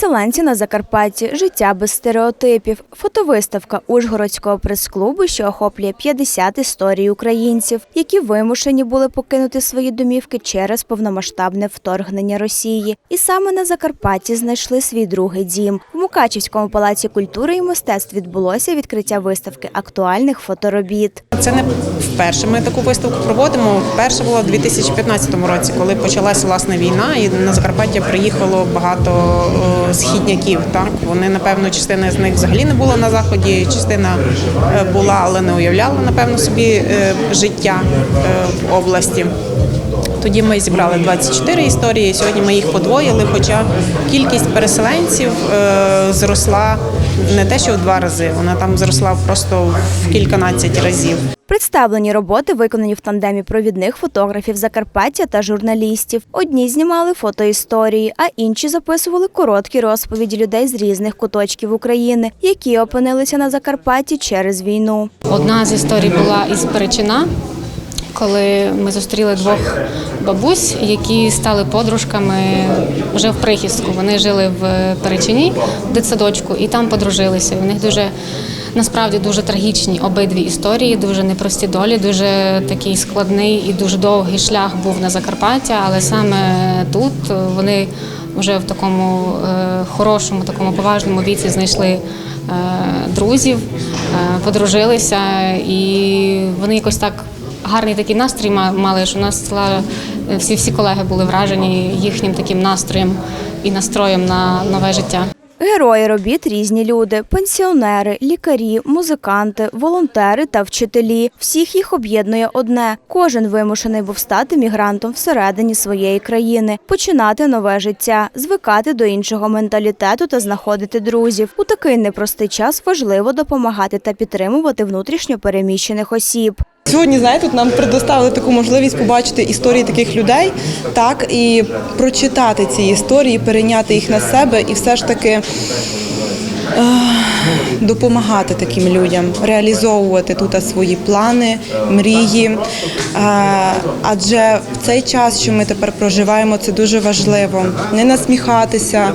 Переселенці на Закарпатті, життя без стереотипів, фотовиставка Ужгородського прес-клубу, що охоплює 50 історій українців, які вимушені були покинути свої домівки через повномасштабне вторгнення Росії. І саме на Закарпатті знайшли свій другий дім. В Мукачівському палаці культури і мистецтв відбулося відкриття виставки актуальних фоторобіт. Це не вперше ми таку виставку проводимо. Перша була в 2015 році, коли почалася власне війна, і на Закарпаття приїхало багато е, східняків. Так вони напевно частина з них взагалі не була на заході, частина е, була, але не уявляла напевно собі е, життя е, в області. Тоді ми зібрали 24 історії. Сьогодні ми їх подвоїли, хоча кількість переселенців зросла не те, що в два рази, вона там зросла просто в кільканадцять разів. Представлені роботи виконані в тандемі провідних фотографів Закарпаття та журналістів. Одні знімали фотоісторії, а інші записували короткі розповіді людей з різних куточків України, які опинилися на Закарпатті через війну. Одна з історій була із Перечина, коли ми зустріли двох бабусь, які стали подружками вже в прихистку. Вони жили в Перечині, в дитсадочку, і там подружилися. У них дуже насправді дуже трагічні обидві історії, дуже непрості долі, дуже такий складний і дуже довгий шлях був на Закарпаття, але саме тут вони вже в такому е, хорошому, такому поважному віці знайшли е, друзів, е, подружилися, і вони якось так гарний такий настрій ма- мали, що у нас всі всі колеги були вражені їхнім таким настроєм і настроєм на нове життя. Герої робіт різні люди: пенсіонери, лікарі, музиканти, волонтери та вчителі. Всіх їх об'єднує одне: кожен вимушений був стати мігрантом всередині своєї країни, починати нове життя, звикати до іншого менталітету та знаходити друзів. У такий непростий час важливо допомагати та підтримувати внутрішньо переміщених осіб. Сьогодні, знаєте, тут нам предоставили таку можливість побачити історії таких людей, так і прочитати ці історії, перейняти їх на себе і все ж таки е, допомагати таким людям, реалізовувати тут свої плани, мрії. Е, Адже в цей час, що ми тепер проживаємо, це дуже важливо. Не насміхатися,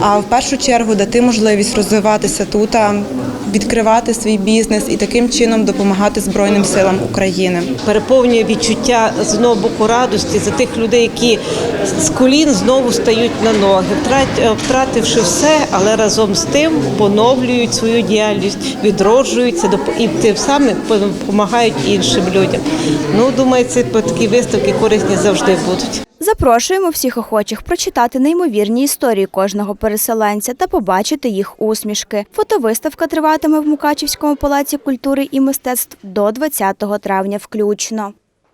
а в першу чергу дати можливість розвиватися тут, відкривати свій бізнес і таким чином допомагати Збройним силам України. переповнює відчуття з одного боку радості за тих людей, які з колін знову стають на ноги, е, втративши все, але разом з тим поновлюють свою діяльність, відроджуються і тим самим допомагають іншим людям. Ну, думаю, ці такі виставки корисні завжди будуть. Запрошуємо всіх охочих прочитати неймовірні історії кожного переселенця та побачити їх усмішки. Фотовиставка триватиме в Мукачівському палаці культури і мистецтв до 20 травня включно.